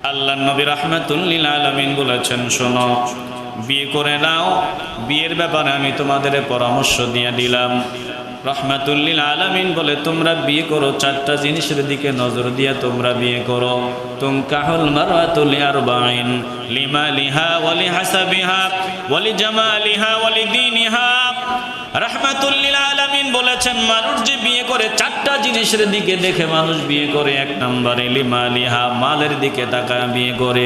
আল্লাহ নবী রাহমাতুল্লিল আলমিন বলেছেন, শোনো, বিয়ে করে নাও, বিয়ের ব্যাপারে আমি তোমাদের পরামর্শ দিয়ে দিলাম। রহমাতুল্লিল আলামিন বলে, তোমরা বিয়ে করো, চারটা জিনিসের দিকে নজর দিয়ে তোমরা বিয়ে করো। তুম কাহুল মারাতুল আরবাইন লিমা লিহা ওয়ালি হাসাবিহা ওয়ালি জামালিহা ওয়ালি দীনিহা রহমাতুল্লিল আলামিন বলেছেন, মানুষ যে বিয়ে করে চারটা জিনিসের দিকে দেখে মানুষ বিয়ে করে, এক নম্বরে লিমা লিহা মালের দিকে তাকায় বিয়ে করে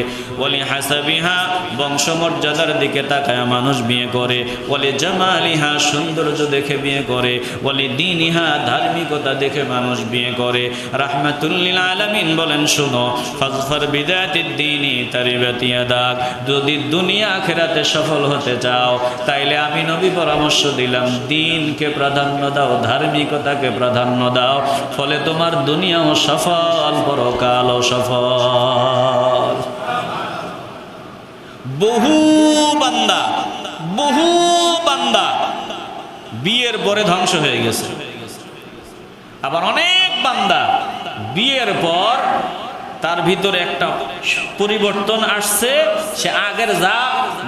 হাসাবিহা বংশমর্যাদার দিকে তাকায় মানুষ বিয়ে করে ওয়ালি জামালিহা সৌন্দর্য দেখে বিয়ে করে ওয়ালি দিনিহা ধার্মিকতা দেখে মানুষ বিয়ে করে। রাহমাতুল্লিল আলামিন বলেন, শুনো, ফজফর বিদায়াতির দাগ যদি দুনিয়া আখেরাতে সফল হতে চাও, তাইলে আমি নবী পরামর্শ দিলাম দিনকে প্রাধান্য দাও, ধার্মিকতাকে প্রাধান্য দাও, ফলে তোমার দুনিয়াও সফল, পরকালও সফল। বহু বান্দা বহু বান্দা বিয়ের পরে ধ্বংস হয়ে গেছে। আবার অনেক বান্দা বিয়ের পর তার ভিতরে একটা পরিবর্তন আসছে। সে আগের যা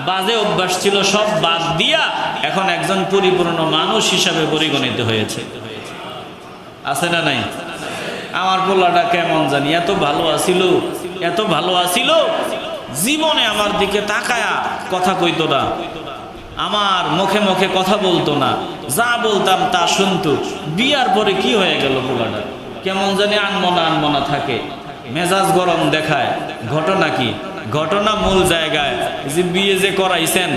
বাজে অভ্যাস ছিল সব বাদ দিয়া এখন একজন পরিপূর্ণ মানুষ হিসাবে পরিগণিত হয়েছে। আছে না নাই? আমার পোলাটা কেমন জানি, এত ভালো আছিল, এত ভালো আছিল, জীবনে আমার দিকে তাকায়া কথা কইতো না। আমার মুখে মুখে কথা বলতো না, যা বলতাম তা শুনতো। বিয়ার পরে কি হয়ে গেল পোলাটা? কেমন জানি আনমনা আনমনা থাকে। মেজাজ গরম দেখায়। ঘটনা কি? ঘটনা মূল জায়গায়। যে বিয়ে যে করাইছেন,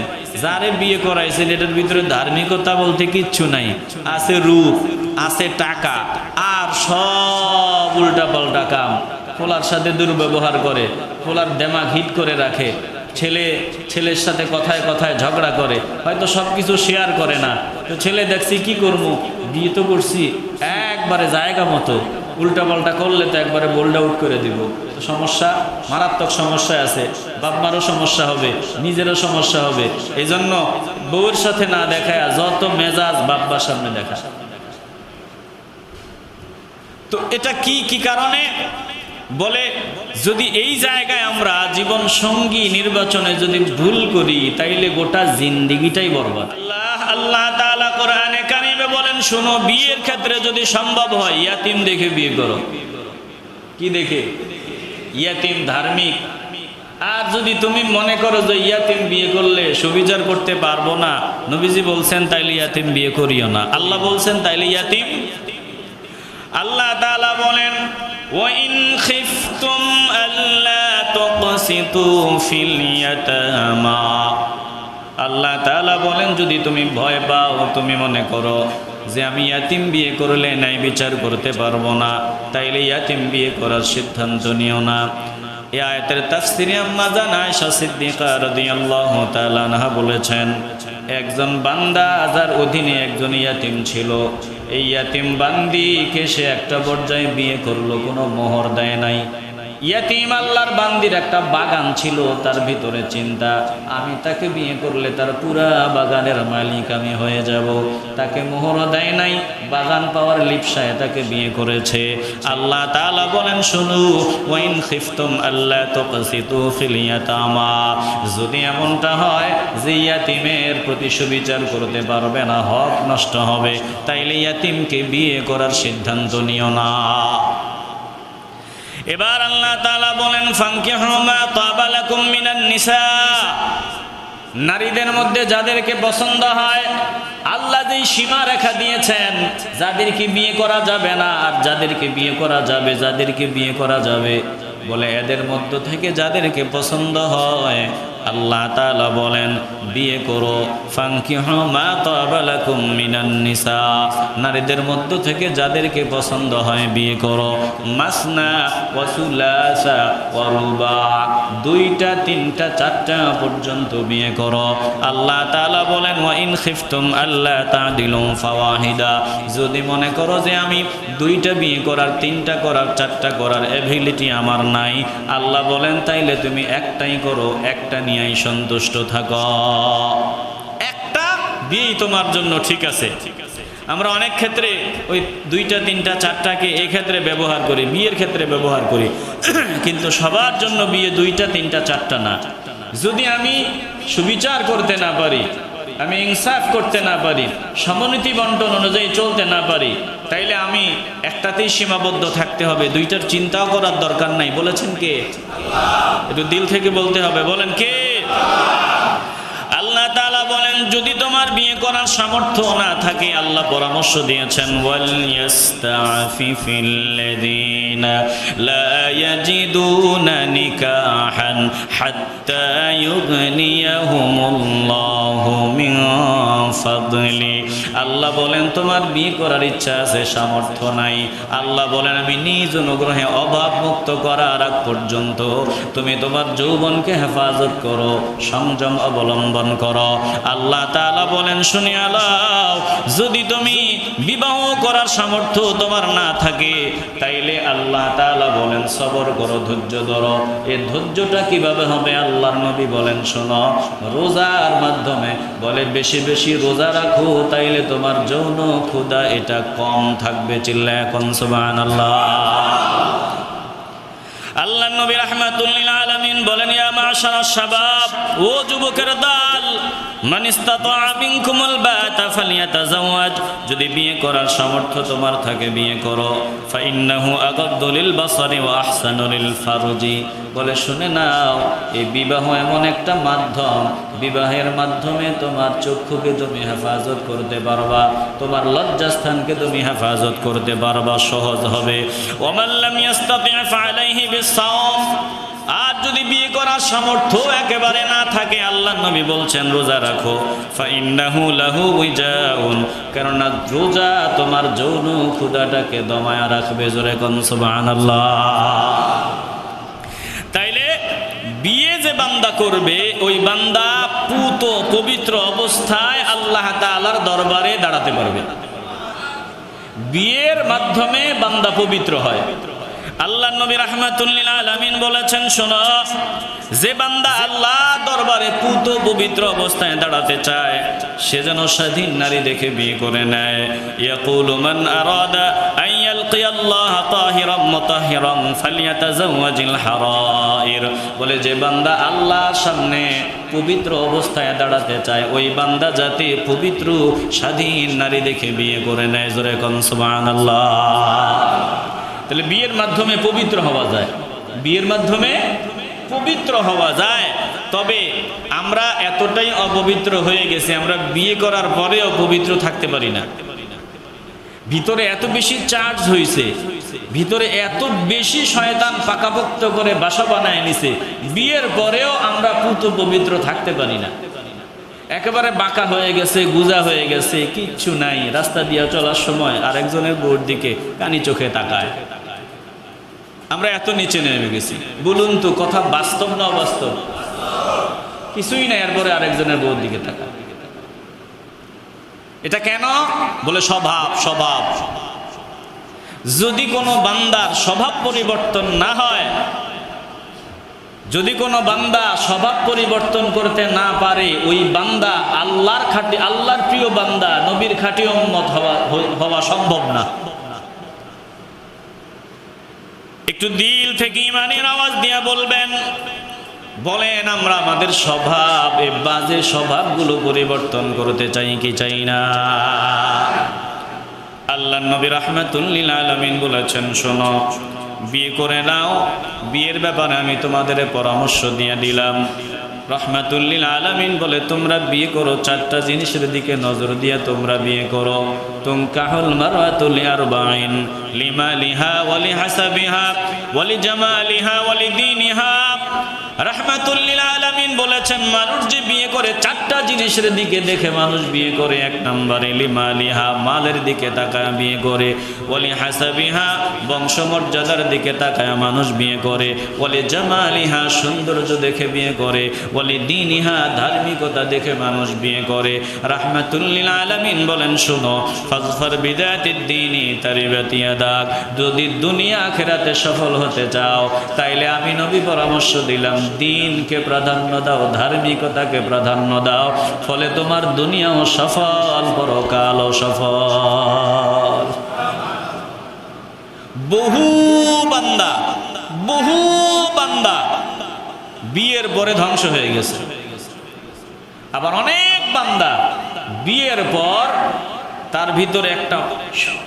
যারে বিয়ে করাইছেন, এটার ভিতরে ধার্মিকতা বলতে কিচ্ছু নাই। আছে রূপ, আছে টাকা, আর সব উল্টা পাল্টা কাম। পোলার সাথে দুর্ব্যবহার করে পোলার দেমাগ হিট করে রাখে। ছেলে, ছেলের সাথে কথায় কথায় ঝগড়া করে, হয়তো সব কিছু শেয়ার করে না। তো ছেলে দেখছি কি করব বিয়ে তো করছি, একবারে জায়গা মতো। উল্টা পাল্টা করলে তো একবারে বোল্ড আউট করে দিব। তো সমস্যা, মারাত্মক সমস্যা আছে। বাপমারও সমস্যা হবে, নিজেরও সমস্যা হবে। এই জন্য বউয়ের সাথে না দেখায়, যত মেজাজ বাপ্পার সামনে দেখা তো এটা কি কি কারণে? বলে, যদি এই জায়গায় আমরা জীবন সঙ্গী নির্বাচনে যদি ভুল করি, তাইলে গোটা জিন্দিগিটাই বরবাদ। আল্লাহ আল্লাহ বলেন শোনো, বিয়ের ক্ষেত্রে যদি সম্ভব হয়, ইয়াতিম দেখে বিয়ে করো। কি দেখে? ইয়াতিম ধার্মিক। আর যদি তুমি মনে করো যে ইয়াতিম বিয়ে করলে সুবিচার করতে পারব না, নবীজি বলছেন, তাইলে ইয়াতিম বিয়ে করিও না। আল্লাহ বলছেন, তাইলে ইয়াতিম। আল্লাহ তাআলা বলেন, ওয়াইন খিফতুম আল্লা তুকসিতু ফিল ইয়াতামা। আল্লাহ তাআলা বলেন, যদি তুমি ভয় পাও, তুমি মনে করো। যে আমি ইয়াতিম বিয়ে করলে ন্যায় বিচার করতে পারব না, তাইলে ইয়াতিম বিয়ে করার সিদ্ধান্ত নিও না। এ আয়াতের তাফসিরে আম্মা জান আয়েশা বলেছেন, একজন বান্দা আজার অধীনে একজন ইয়াতিম ছিল, এই ইয়াতিম বান্দিকে সে একটা পর্যায়ে বিয়ে করল, কোনো মোহর দেয় নাই। ইয়াতিম আল্লাহর বান্দির একটা বাগান ছিল, তার ভিতরে চিন্তা, আমি তাকে বিয়ে করলে তার পুরা বাগানের মালিক আমি হয়ে যাব। তাকে মোহরও দেয় নাই, বাগান পাওয়ার লিপসায় তাকে বিয়ে করেছে। আল্লাহ তাআলা বলেন, শুনু, ওয়াইন খিফতুম আল্লাহ তুকসিতু ফিল ইয়াতামা। যদি এমনটা হয় যে ইয়াতিমের প্রতি সুবিচার করতে পারবে না, হক নষ্ট হবে। তাইলে ইয়াতিমকে বিয়ে করার সিদ্ধান্ত নিও না। এবার আল্লাহ তাআলা বলেন ফাঙ্কি হমা তাবালাকুম লাকুম মিনান নিসা। নারীদের মধ্যে যাদেরকে পছন্দ হয়, আল্লাহ যেই সীমা রেখা দিয়েছেন, যাদেরকে বিয়ে করা যাবে না, আর যাদেরকে বিয়ে করা যাবে, যাদেরকে বিয়ে করা যাবে বলে এদের মধ্য থেকে যাদেরকে পছন্দ হয় আল্লাহ তাআলা বলেন, বিয়ে করো নিসা। নারীদের মধ্য থেকে যাদেরকে পছন্দ হয় বিয়ে করো, মাসনা দুইটা, তিনটা, চারটা পর্যন্ত বিয়ে করো। আল্লাহ তালা বলেন, ওয়া ইন খিফতুম আল্লাহ তাদিলু ফাওয়াহিদা। যদি মনে করো যে আমি দুইটা বিয়ে করার, তিনটা করার, চারটা করার এবিলিটি আমার নাই, আল্লাহ বলেন, তাইলে তুমি একটাই করো, একটা নিয়েই সন্তুষ্ট থাকো। একটা বিয়েই তোমার জন্য ঠিক আছে। আমরা অনেক ক্ষেত্রে ওই দুইটা, তিনটা, চারটাকে ক্ষেত্রে ব্যবহার করি, বিয়ের ক্ষেত্রে ব্যবহার করি। কিন্তু সবার জন্য বিয়ে দুইটা, তিনটা, চারটা না। যদি আমি সুবিচার করতে না পারি, আমি ইনসাফ করতে না পারি, সমনীতি বন্টন অনুযায়ী চলতে না পারি, তাইলে আমি একটাতেই সীমাবদ্ধ থাকতে হবে। দুইটার চিন্তাও করার দরকার নাই। বলেছেন কে? একটু দিল থেকে বলতে হবে। বলেন কে? আল্লাহ তাআলা বলেন যদি তোমার বিয়ে করার সামর্থ্য না থাকে, আল্লাহ পরামর্শ দিয়েছেন আল্লাহ বলেন, তোমার বিয়ে করার ইচ্ছা আছে, সামর্থ্য নাই। আল্লাহ বলেন, আমি নিজ অনুগ্রহে অভাব মুক্ত করার আগ পর্যন্ত তুমি তোমার যৌবনকে হেফাজত করো, সংযম অবলম্বন করো। আল্লাহ তাআলা বলেন, শুনে আলাও যদি তুমি বিবাহ করার সামর্থ্য তোমার না থাকে, তাইলে আল্লাহ তাআলা বলেন, সবর করো, ধৈর্য ধরো। এই ধৈর্যটা কীভাবে হবে? আল্লাহর নবী বলেন, শোনো, রোজার মাধ্যমে বলে, বেশি বেশি রোজা রাখো, তাইলে তোমার যৌন ক্ষুদা এটা কম থাকবে। চিল্লা এখন আল্লাহ নবী রহমাতুল্লিল আলমিন বলেন, ইয়া মাশারা শাবাব, ও যুবকের দল, মান ইস্তাতা মিনকুমুল বাতা ফালিয়াতাজাওয়াজ, যদি বিয়ে করার সামর্থ্য তোমার থাকে, বিয়ে করো। ফা ইন্নাহু আগাদ্দু লিল বাসারি ওয়া আহসানু লিল ফারজি। বলে, শুনে নাও, এই বিবাহ এমন একটা মাধ্যম বিবাহের মাধ্যমে তোমার চক্ষুকে তুমি হেফাজত করতে পারবা, তোমার লজ্জাস্থানকে তুমি হেফাজত করতে পারবা, সহজ হবে। আর যদি বিয়ে করার সামর্থ্য একেবারে না থাকে, আল্লাহ নবী বলছেন, রোজা রাখো। কেননা রোজা তোমার যৌন ক্ষুদাটাকে দমায়া রাখবে, জোরে কোন সুবহানাল্লাহ। তাইলে বিয়ে যে বান্দা করবে, ওই বান্দা পুত পবিত্র অবস্থায় আল্লাহ তালার দরবারে দাঁড়াতে পারবে। বিয়ের মাধ্যমে বান্দা পবিত্র হয়। আল্লাহ নবী রাহমাতুল্লিল আলমিন বলেছেন, শোনো, যে বান্দা আল্লাহ দরবারে পুত পবিত্র অবস্থায় দাঁড়াতে চায়, সে যেন স্বাধীন নারী দেখে বিয়ে করে নেয়। আল্লাহ বলে, যে বান্দা আল্লাহর সামনে পবিত্র অবস্থায় দাঁড়াতে চায়, ওই বান্দা যাতে পবিত্র, স্বাধীন নারী দেখে বিয়ে করে নেয়। জোরে কন, সুবহানাল্লাহ। তাহলে বিয়ের মাধ্যমে পবিত্র হওয়া যায়। বিয়ের মাধ্যমে পবিত্র হওয়া যায়। তবে আমরা এতটাই অপবিত্র হয়ে গেছি, আমরা বিয়ে করার পরেও পবিত্র থাকতে পারি না। ভিতরে এত বেশি চার্জ হয়েছে ভিতরে এত বেশি শয়তান পাকাপোক্ত করে বাসা বানায় নিছে, বিয়ের পরেও আমরা পুত পবিত্র থাকতে পারি না। একেবারে বাঁকা হয়ে গেছে, গুজা হয়ে গেছে, কিচ্ছু নাই, রাস্তা দিয়ে চলার সময় আরেকজনের বউর দিকে কানি চোখে তাকায়। আমরা এত নিচে নেমে গেছি। বলুন তো, কথা বাস্তব না অবাস্তব? কিছুই নাই এরপরে আরেকজনের বউর দিকে তাকায়। এটা কেন? বলে, স্বভাব স্বভাব। যদি কোনো বান্দার স্বভাব পরিবর্তন না হয়, যদি কোনো বান্দা স্বভাব পরিবর্তন করতে না পারে, ওই বান্দা আল্লাহর খাটি, আল্লাহর প্রিয় বান্দা, নবীর খাটি উম্মত হওয়া হওয়া সম্ভব না। একটু দিল থেকে ইমানের আওয়াজ দিয়ে বলবেন বলেন আমরা আমাদের স্বভাব, এ বাজে স্বভাবগুলো পরিবর্তন করতে চাই কি চাই না? আল্লাহ নবী রহমাতুল্লিল আলমিন বলেছেন, শোনো, বিয়ে করে নাও, বিয়ের ব্যাপারে আমি তোমাদের পরামর্শ দিয়ে দিলাম। রহমাতুল্লিল আলামিন বলে, তোমরা বিয়ে করো, চারটা জিনিসের দিকে নজর দিয়ে তোমরা বিয়ে করো। তুম কাহুল মারওয়াতুল আরবাইন লিমা লিহা ওয়ালি হাসাবিহা ওয়ালি জামালিহা ওয়ালি দীনিহা রহমাতুল্লিল আলামিন বলেছেন, মানুষ যে বিয়ে করে চারটা জিনিসের দিকে দেখে মানুষ বিয়ে করে, এক নম্বরে লিমা লিহা মালের দিকে তাকায় বিয়ে করে ওলি হাসাবিহা, বংশমর্যাদার দিকে তাকায় মানুষ বিয়ে করে ওলি জামালিহা, সৌন্দর্য দেখে বিয়ে করে ওলি দিনিহা, ধার্মিকতা দেখে মানুষ বিয়ে করে। রাহমাতুল্লিল আলামিন বলেন, শুনো, ফজফর বিদায়াতির দিনই তারিবাতিয়া দাগ যদি দুনিয়া আখেরাতে সফল হতে চাও, তাইলে আমি নবী পরামর্শ দিলাম দিনকে প্রাধান্য দাও, ধার্মিকতাকে প্রাধান্য দাও, ফলে তোমার দুনিয়াও সফল, পরকালও সফল। বহু বান্দা বহু বান্দা বিয়ের পরে ধ্বংস হয়ে গেছে। আবার অনেক বান্দা বিয়ের পর তার ভিতরে একটা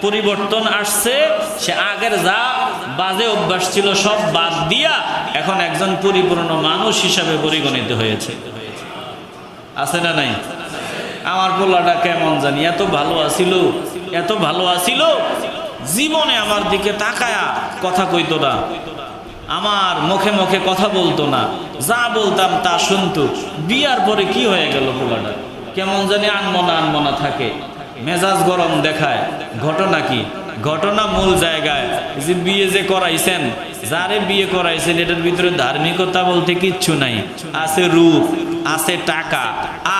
পরিবর্তন আসছে। সে আগের যা বাজে অভ্যাস ছিল সব বাদ দিয়া এখন একজন পরিপূর্ণ মানুষ হিসাবে পরিগণিত হয়েছে। আছে না নাই? আমার পোলাটা কেমন জানি? এত ভালো আছিল, এত ভালো আছিল, জীবনে আমার দিকে তাকায়া কথা কইতো না। আমার মুখে মুখে কথা বলতো না। যা বলতাম তা শুনতো। বিয়ার পরে কি হয়ে গেল পোলাটা? কেমন জানি আনমনা আনমনা থাকে। মেজাজ গরম দেখায়। ঘটনা কি? ঘটনা মূল জায়গায়। যে বিয়ে যে করাইছেন, যারে বিয়ে করাইছেন, এটার ভিতরে ধার্মিকতা বলতে কিচ্ছু নাই। আছে রূপ, আছে টাকা,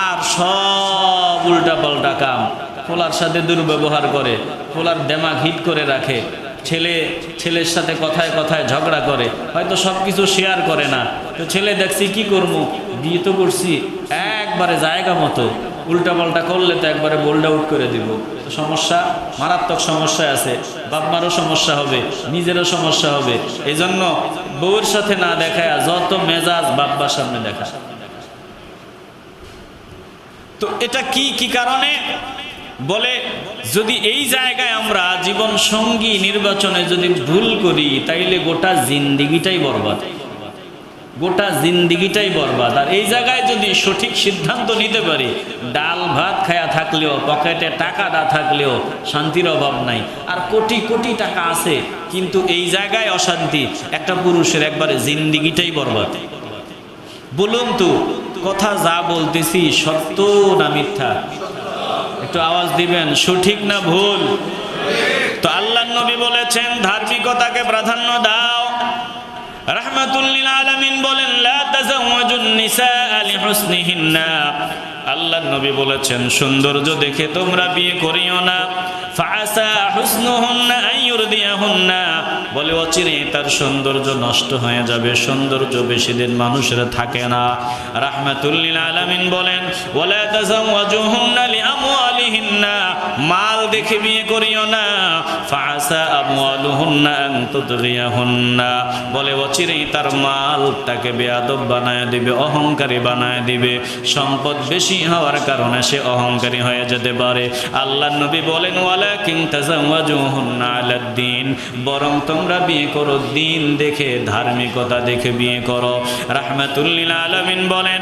আর সব উল্টা পাল্টা কাম। ফোলার সাথে দুর্ব্যবহার করে, ফোলার দেমাগ হিট করে রাখে। ছেলে, ছেলের সাথে কথায় কথায় ঝগড়া করে, হয়তো সব কিছু শেয়ার করে না। তো ছেলে দেখছি কি করব? বিয়ে তো করছি, একবারে জায়গা মতো। উল্টা পাল্টা করলে তো একবারে বোল্ড আউট করে দিব। তো সমস্যা, মারাত্মক সমস্যা আছে। বাপ মারও সমস্যা হবে, নিজেরও সমস্যা হবে। এই জন্য বউয়ের সাথে না দেখায় যত মেজাজ বাব্বার সামনে দেখা। তো এটা কি কি কারণে? বলে, যদি এই জায়গায় আমরা জীবন সঙ্গী নির্বাচনে যদি ভুল করি, তাইলে গোটা জিন্দিগিটাই বরবাদ। গোটা জিন্দিগিটাই বরবাদ। আর এই জায়গায় যদি সঠিক সিদ্ধান্ত নিতে পারি, ডাল ভাত খায়া থাকলেও, পকেটে টাকা না থাকলেও শান্তির অভাব নাই। আর কোটি কোটি টাকা আছে, কিন্তু এই জায়গায় অশান্তি। একটা পুরুষের একবারে জিন্দিগিটাই বরবাদ। বলুন তো, কথা যা বলতেছি সত্য না মিথ্যা? একটু আওয়াজ দিবেন, সঠিক না ভুল? তো আল্লাহ নবী বলেছেন, ধার্মিকতাকে প্রাধান্য দাও। রাহমাতুল্লিল আলামিন বলেন লা তাজাওয়াজুন নিসা লিহুসনিহিন্না আল্লাহ নবী বলেছেন, সৌন্দর্য দেখে তোমরা বিয়ে করিও না। বলে অচিরে তার সৌন্দর্য নষ্ট হয়ে যাবে, সৌন্দর্য বেশি দিন মানুষের থাকে না। রাহমাতুল্লিল আলামিন বলেন মাল দেখে বিয়ে করিও না। বলে অচিরেই তার মাল তাকে বেয়াদব বানায় দিবে, অহংকারী বানায় দিবে। সম্পদ বেশি হওয়ার কারণে সে অহংকারী হয়ে যেতে পারে। আল্লাহ নবী বলেন ওয়ালা আলাদ্দিন বরং তোমরা বিয়ে করো দিন দেখে, ধার্মিকতা দেখে বিয়ে করো। রাহমাতুল্লিল আলমিন বলেন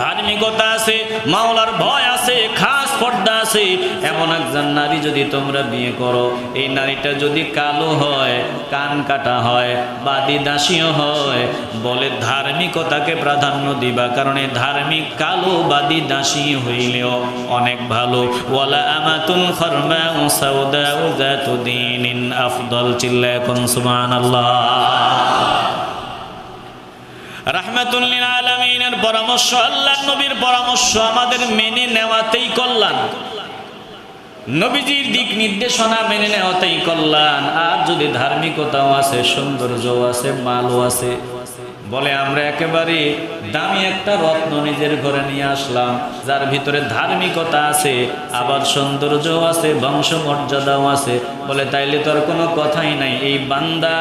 ধার্মিকতা আছে, মাওলার ভয় আছে, খাস পর্দা আছে, এমন একজন নারী যদি তোমরা বিয়ে করো, এই নারীটা যদি কালো হয়, কান কাটা হয়, বাদি দাসীও হয়, বলে ধার্মিকতাকে প্রাধান্য দিবা, কারণ ধার্মিক কালো বাদি দাসী হইলেও অনেক ভালো। ওয়ালা আমাতুন খরমা সাউদা উজাতু আফদল চিল্লায় কোন সুবহানাল্লাহ। রাহমাতুল্লিল আলমিনের পরামর্শ আল্লাহ নবীর পরামর্শ আমাদের মেনে নেওয়াতেই কল্যাণ। নবীজির দিক নির্দেশনা মেনে নেওয়াতেই কল্যাণ। আর যদি ধার্মিকতাও আছে, সৌন্দর্যও আছে, মালও আছে বলে, আমরা একেবারে দামি একটা রত্ন নিজের ঘরে নিয়ে আসলাম, যার ভিতরে ধার্মিকতা আছে, আবার সৌন্দর্যও আছে, বংশমর্যাদাও আছে। বলে, তাইলে তো আর কোনো কথাই নাই। এই বান্দা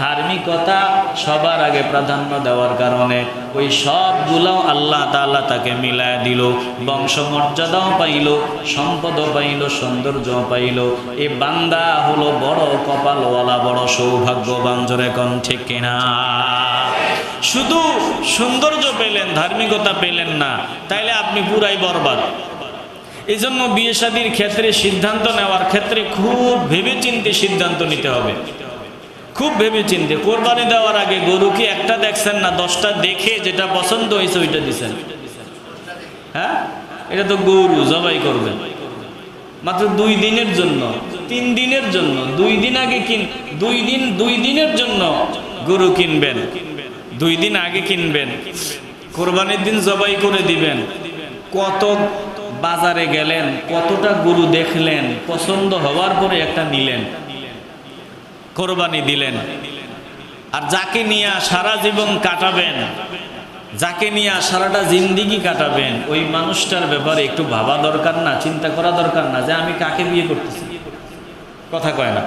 ধার্মিকতা সবার আগে প্রাধান্য দেওয়ার কারণে ওই সবগুলোও আল্লাহ তাআলা তাকে মিলায় দিল, বংশমর্যাদাও পাইল, সম্পদও পাইল, সৌন্দর্যও পাইল। এ বান্দা হলো বড় কপালওয়ালা, বড় সৌভাগ্যবান, জোরে কন ঠিক কিনা? শুধু সৌন্দর্য পেলেন, ধার্মিকতা পেলেন না, তাইলে আপনি পুরাই বরবাদ। এই জন্য বিয়ে শাদির ক্ষেত্রে সিদ্ধান্ত নেওয়ার ক্ষেত্রে খুব ভেবেচিন্তে সিদ্ধান্ত নিতে হবে। খুব ভেবে চিনতে কোরবানি দেওয়ার আগে গরু কি একটা দেখছেন না, দশটা দেখে যেটা পছন্দ হয়েছে ওইটা দিছেন? হ্যাঁ? এটা তো গরু, জবাই করবেন। মাত্র দুই দিনের জন্য, তিন দিনের জন্য, দুই দিন আগে কিন, দুই দিন, দুই দিনের জন্য গরু কিনবেন। দুই দিন আগে কিনবেন। কোরবানির দিন জবাই করে দিবেন। কত বাজারে গেলেন, কতটা গরু দেখলেন, পছন্দ হওয়ার পরে একটা নিলেন। কোরবানি দিলেন। আর যাকে নিয়ে সারা জীবন কাটাবেন, যাকে নিয়ে সারাটা জিন্দিগি কাটাবেন, ওই মানুষটার ব্যাপারে একটু ভাবা দরকার না, চিন্তা করা দরকার না যে আমি কাকে বিয়ে করতেছি। কথা কয় না।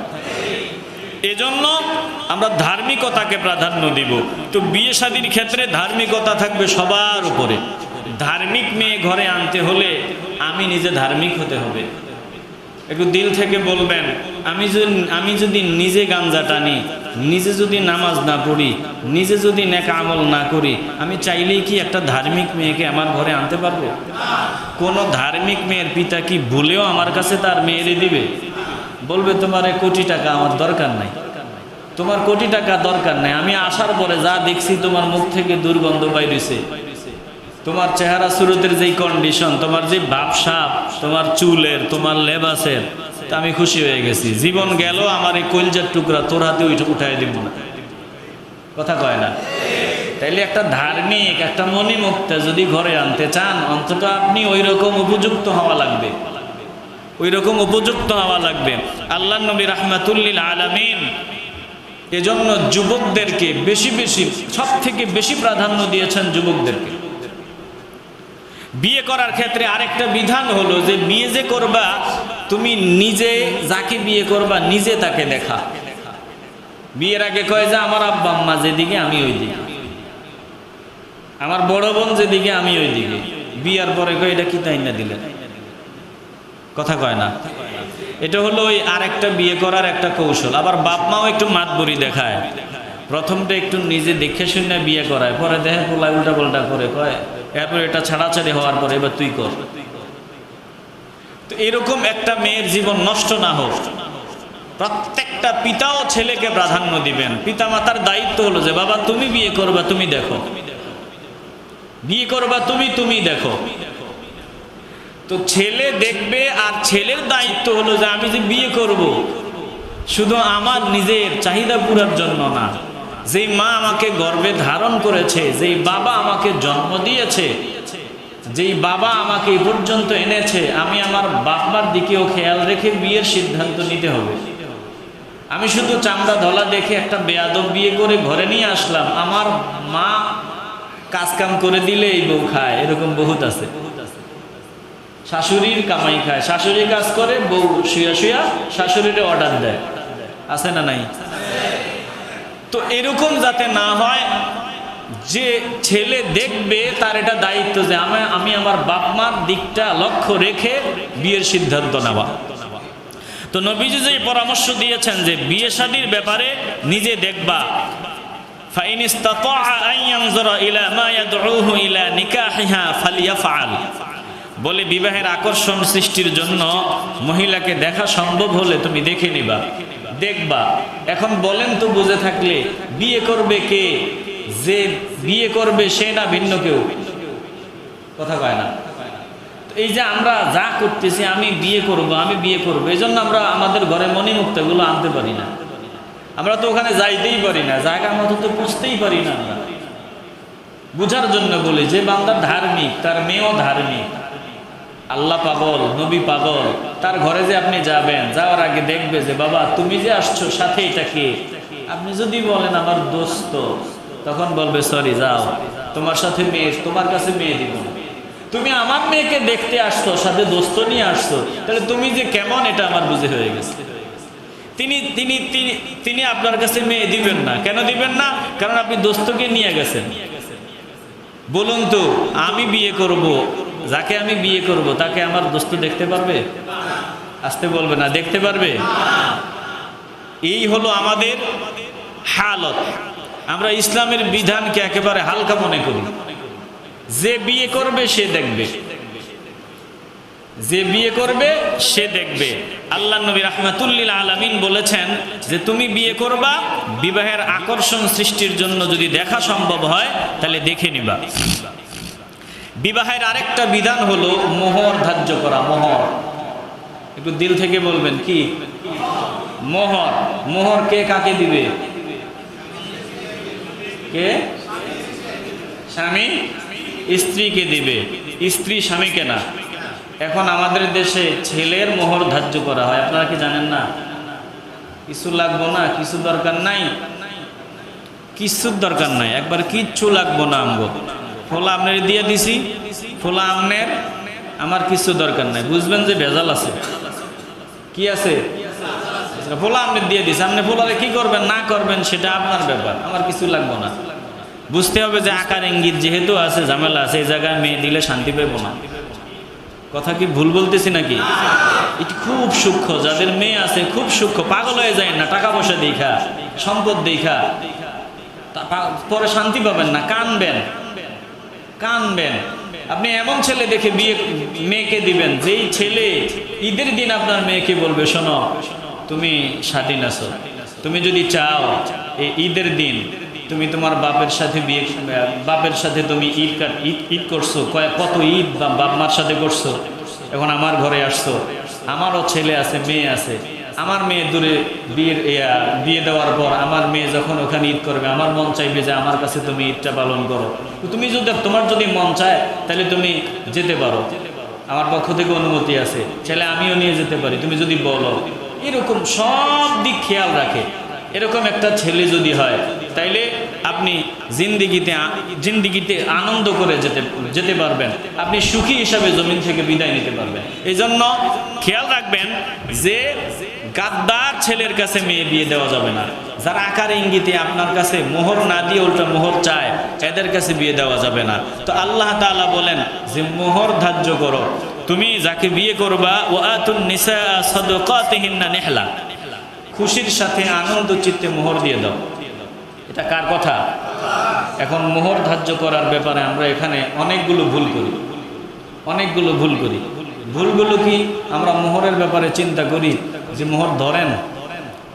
এজন্য আমরা ধার্মিকতাকে প্রাধান্য দিব। তো বিয়ে শাদীর ক্ষেত্রে ধার্মিকতা থাকবে সবার উপরে। ধার্মিক মেয়ে ঘরে আনতে হলে আমি নিজে ধার্মিক হতে হবে। একটু দিল থেকে বলবেন, আমি যদি আমি যদি নিজে গাঞ্জা টানি, নিজে যদি নামাজ না পড়ি, নিজে যদি নেকা আমল না করি, আমি চাইলেই কি একটা ধার্মিক মেয়েকে আমার ঘরে আনতে পারব? কোনো ধার্মিক মেয়ের পিতা কি ভুলেও আমার কাছে তার মেয়েরে দিবে? বলবে, তোমার কোটি টাকা আমার দরকার নাই। তোমার কোটি টাকা দরকার নাই। আমি আসার পরে যা দেখছি তোমার মুখ থেকে দুর্গন্ধ বাইরেছে তোমার চেহারা সুরতের যেই কন্ডিশন তোমার যে ভাবসাপ তোমার চুলের, তোমার লেবাসের, তা আমি খুশি হয়ে গেছি। জীবন গেল, আমার এই কলজার টুকরা তোর হাতে ওইটা উঠাই দিব। না কথা কয় না? তাইলে একটা ধার্মিক, একটা মণিমুক্তা যদি ঘরে আনতে চান, অন্তত আপনি ওই রকম উপযুক্ত হওয়া লাগবে। ওই রকম উপযুক্ত হওয়া লাগবে। আল্লাহ নবী রহমাতুল্লিল আলামিন এজন্য যুবকদেরকে বেশি বেশি সব থেকে বেশি প্রাধান্য দিয়েছেন যুবকদেরকে। বিয়ে করার ক্ষেত্রে আরেকটা বিধান হলো যে, বিয়ে যে করবা, তুমি নিজে যাকে বিয়ে করবা, নিজে তাকে দেখা। বিয়ের আগে কয় যে, আমার আব্বা আম্মা যেদিকে, আমি ওই দিকে আমার বড় বোন যেদিকে, আমি ওই দিকে বিয়ার পরে কয়, এটা কি তাই না দিলেন কথা কয় না? এটা হলো ওই আরেকটা বিয়ে করার একটা কৌশল। আবার বাপ মাও একটু মাতবরি দেখায়। প্রথমটা একটু নিজে দেখে শুনে বিয়ে করায়। পরে দেখে পোলায় উল্টা পাল্টা করে কয়, এরপর এটা ছাড়াছাড়ি হওয়ার পরে এবার তুই কর। এরকম একটা মেয়ের জীবন নষ্ট না হোক। প্রত্যেকটা পিতাও ছেলেকে প্রাধান্য দিবেন। পিতা মাতার দায়িত্ব হলো যে, বাবা, তুমি বিয়ে করবা, তুমি দেখো। বিয়ে করবা, তুমি তুমি দেখো। তো ছেলে দেখবে আর ছেলের দায়িত্ব হলো যে আমি যে বিয়ে করব। শুধু আমার নিজের চাহিদা পুরার জন্য না, যেই মা আমাকে গর্বে ধারণ করেছে, যেই বাবা আমাকে জন্ম দিয়েছে, যেই বাবা আমাকে এই পর্যন্ত এনেছে, আমি আমার বাপমার দিকেও খেয়াল রেখে বিয়ের সিদ্ধান্ত নিতে হবে। আমি শুধু চামড়া ধলা দেখে একটা বেয়াদব বিয়ে করে ঘরে নিয়ে আসলাম। আমার মা কাজ কাম করে দিলে এই বউ খায়, এরকম বহুত আছে। শাশুড়ির কামাই খায়। শাশুড়ি কাজ করে, বউ শুয়া শুয়া শাশুড়ির অর্ডার দেয়। আছে না নাই? তো এরকম যাতে না হয়, যে ছেলে দেখবে তার এটা দায়িত্ব যে আমি আমি আমার বাপ মার দিকটা লক্ষ্য রেখে বিয়ের সিদ্ধান্ত নেওয়া। তো নবীজি যে পরামর্শ দিয়েছেন যে বিয়ে শাদীর ব্যাপারে নিজে দেখবা। ফাইন ইস্তাতাআ আন ইয়ানজুরা ইলা মা ইয়াদউহু ইলা নিকাহিহা ফালিয়াফআল। বলে বিবাহের আকর্ষণ সৃষ্টির জন্য মহিলাকে দেখা সম্ভব হলে তুমি দেখে নিবা। দেখবা। এখন বলেন তো বুঝে থাকলে, বিয়ে করবে কে? যে বিয়ে করবে সে না ভিন্ন কেউ? কথা কয় না। এই যে আমরা যা করতেছি, আমি বিয়ে করব, আমি বিয়ে করব এই জন্য আমরা আমাদের ঘরে মণিমুক্তাগুলো আনতে পারি না। আমরা তো ওখানে যাইতেই পারি না, জায়গা মতো তো বুঝতেই পারি না আমরা। বুঝার জন্য বলি যে, বান্দার ধার্মিক, তার মেয়েও ধার্মিক। আল্লাহ পাগল, নবী পাগল, তার ঘরে যে আপনি যাবেন, যাওয়ার আগে দেখবে যে, বাবা, তুমি যে আসছো, সাথে এটা আপনি যদি বলেন, আমার দোস্ত, তখন বলবে, সরি, যাও, তোমার সাথে মেয়ে, তোমার কাছে মেয়ে দিব তুমি আমার মেয়েকে দেখতে আসছো, সাথে দোস্ত নিয়ে আসছো, তাহলে তুমি যে কেমন, এটা আমার বুঝে হয়ে গেছে। তিনি তিনি তিনি আপনার কাছে মেয়ে দিবেন না। কেন দিবেন না? কারণ আপনি দোস্তকে নিয়ে গেছেন। বলুন তো, আমি বিয়ে করব যাকে আমি বিয়ে করব, তাকে আমার দোস্ত দেখতে পারবে? আসতে বলবে না, দেখতে পারবে? এই হলো আমাদের হালত। আমরা ইসলামের বিধানকে একেবারে হালকা মনে করি। যে বিয়ে করবে, সে দেখবে। যে বিয়ে করবে, সে দেখবে। আল্লাহ নবী রহমাতুল্লিল আলমিন বলেছেন যে, তুমি বিয়ে করবা, বিবাহের আকর্ষণ সৃষ্টির জন্য যদি দেখা সম্ভব হয়, তাহলে দেখে নিবা। বিবাহের আরেকটা বিধান হলো মোহর ধার্য করা, মোহর। একটু দিল থেকে বলবেন, কি? মোহর। মোহর কে কাকে দিবে? কে? স্বামী? স্ত্রীকে দিবে। স্ত্রী স্বামীকে না? এখন আমাদের দেশে ছেলের মোহর ধার্য করা হয়, আপনারা কি জানেন না? কিছু লাগবো না, কিছু দরকার নাই? কিচ্ছুর দরকার নাই, একবার কিচ্ছু লাগবো না আমগো। ফোলা আপনার দিয়ে দিছি, ফোলা আমনের আমার কিছু দরকার নাই। বুঝবেন যে ভেজাল আছে। কি আছে? ফোলা আপনি দিয়ে দিছে। আপনি ফোলারে কি করবেন, না করবেন, সেটা আপনার ব্যাপার। আমার কিছু লাগবো না। বুঝতে হবে যে আকার ইঙ্গিত যেহেতু আছে, ঝামেলা আছে, এই জায়গায় মেয়ে দিলে শান্তি পাবো না। কথা কি ভুল বলতেছি নাকি? এটি খুব সূক্ষ্ম। যাদের মেয়ে আছে, খুব সূক্ষ্ম। পাগল হয়ে যায় না, টাকা পয়সা দেখা, সম্পদ দেখা। পরে শান্তি পাবেন না, কানবেন। কানবেন। আপনি এমন ছেলে দেখে বিয়ে মেয়েকে দিবেন, যেই ছেলে ঈদের দিন আপনার মেয়েকে বলবে, শোনো, তুমি স্বাধীন আছো। তুমি যদি চাও এই ঈদের দিন তুমি তোমার বাপের সাথে বিয়ে, বাপের সাথে তুমি ঈদ কাট, ঈদ ঈদ করছ কত ঈদ বা বাপ মার সাথে করছ, এখন আমার ঘরে আসছো। আমারও ছেলে আছে, মেয়ে আছে। আমার মেয়ে দূরে বিয়ের বিয়ে দেওয়ার পর আমার মেয়ে যখন ওখানে ঈদ করবে, আমার মন চাইবে যে আমার কাছে তুমি ঈদটা পালন করো। তুমি যদি, তোমার যদি মন চায়, তাহলে তুমি যেতে পারো। আমার পক্ষ থেকে অনুমতি আছে। ছেলে, আমিও নিয়ে যেতে পারি। তুমি যদি বলো। এরকম সব দিক খেয়াল রাখে। এরকম একটা ছেলে যদি হয়, তাইলে আপনি জিন্দিগিতে জিন্দিগিতে আনন্দ করে যেতে যেতে পারবেন। আপনি সুখী হিসাবে জমিন থেকে বিদায় নিতে পারবেন। এই জন্য খেয়াল রাখবেন যে গাদ্দার ছেলের কাছে মেয়ে বিয়ে দেওয়া যাবে না। যারা আকার ইঙ্গিতে আপনার কাছে মোহর না দিয়ে উল্টা মোহর চায়, এদের কাছে বিয়ে দেওয়া যাবে না। তো আল্লাহ তাআলা বলেন যে, মোহর ধার্য করো। তুমি যাকে বিয়ে করবা ও আতুন নিসা নেহলা। খুশির সাথে আনন্দ চিত্তে মোহর দিয়ে দাও। এটা কার কথা? এখন মোহর ধার্য করার ব্যাপারে আমরা এখানে অনেকগুলো ভুল করি। অনেকগুলো ভুল করি। ভুলগুলো কি আমরা মোহরের ব্যাপারে চিন্তা করি যে মোহর ধরেন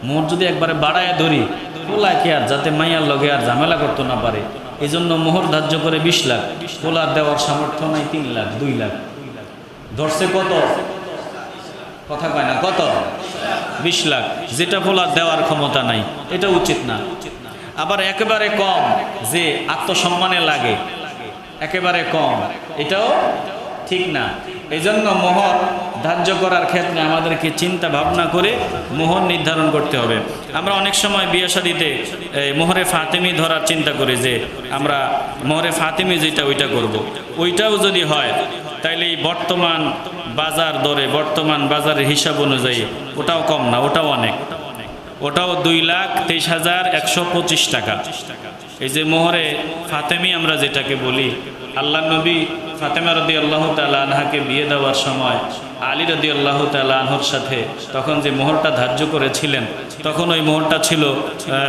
মোহর যদি একবারে বাড়ায় ধরি পোলা কি আর? যাতে মাইয়ার লগে আর ঝামেলা করতে না পারে। এই জন্য মোহর ধার্য করে বিশ লাখ পোলা দেওয়ার সামর্থ্য নাই তিন লাখ, দুই লাখ। ধরছে কত? কথা কয় না, কত? বিশ লাখ। যেটা পোলার দেওয়ার ক্ষমতা নাই, এটা উচিত না। আবার একেবারে কম যে আত্মসম্মানে লাগে। একেবারে কম। এটাও ঠিক না। এই জন্য মোহর ধার্য করার ক্ষেত্রে আমাদেরকে চিন্তা ভাবনা করে মোহর নির্ধারণ করতে হবে। আমরা অনেক সময় বিয়ে এই মোহরে ফাতেমি ধরার চিন্তা করি যে আমরা মোহরে ফাতেমি যেটা, ওইটা করব। ওইটাও যদি হয়, তাইলে বর্তমান বাজার দরে, বর্তমান বাজারের হিসাব অনুযায়ী ওটাও কম না, ওটাও অনেক। ওটাও দুই লাখ তেইশ হাজার একশো পঁচিশ টাকা। এই যে মোহরে ফাতেমি আমরা যেটাকে বলি, আল্লাহ নবী ফাতেমা রদি আল্লাহ তালা বিয়ে দেওয়ার সময় আলী রদি আল্লাহ তালা সাথে তখন যে মোহরটা ধার্য করেছিলেন, তখন ওই মোহরটা ছিল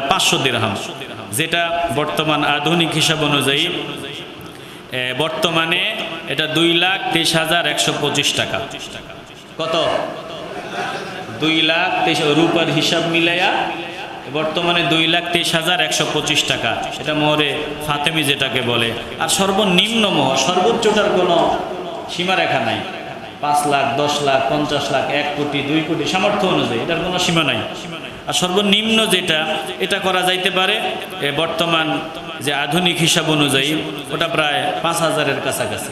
পাঁচশো দিরহাম। যেটা বর্তমান আধুনিক হিসাব অনুযায়ী বর্তমানে এটা দুই লাখ তেইশ হাজার একশো পঁচিশ টাকা। কত? দুই লাখ তেইশ রূপার হিসাব মিলাইয়া বর্তমানে দুই লাখ তেইশ হাজার একশো পঁচিশ টাকা। এটা মোহরে ফাতেমি যেটাকে বলে। আর সর্বনিম্ন মোহর সর্বোচ্চটার কোনো সীমারেখা নাই। পাঁচ লাখ, দশ লাখ, পঞ্চাশ লাখ, এক কোটি, দুই কোটি, সামর্থ্য অনুযায়ী, এটার কোনো সীমা নাই। আর সর্বনিম্ন যেটা, এটা করা যাইতে পারে বর্তমান যে আধুনিক হিসাব অনুযায়ী, ওটা প্রায় পাঁচ হাজারের কাছাকাছি।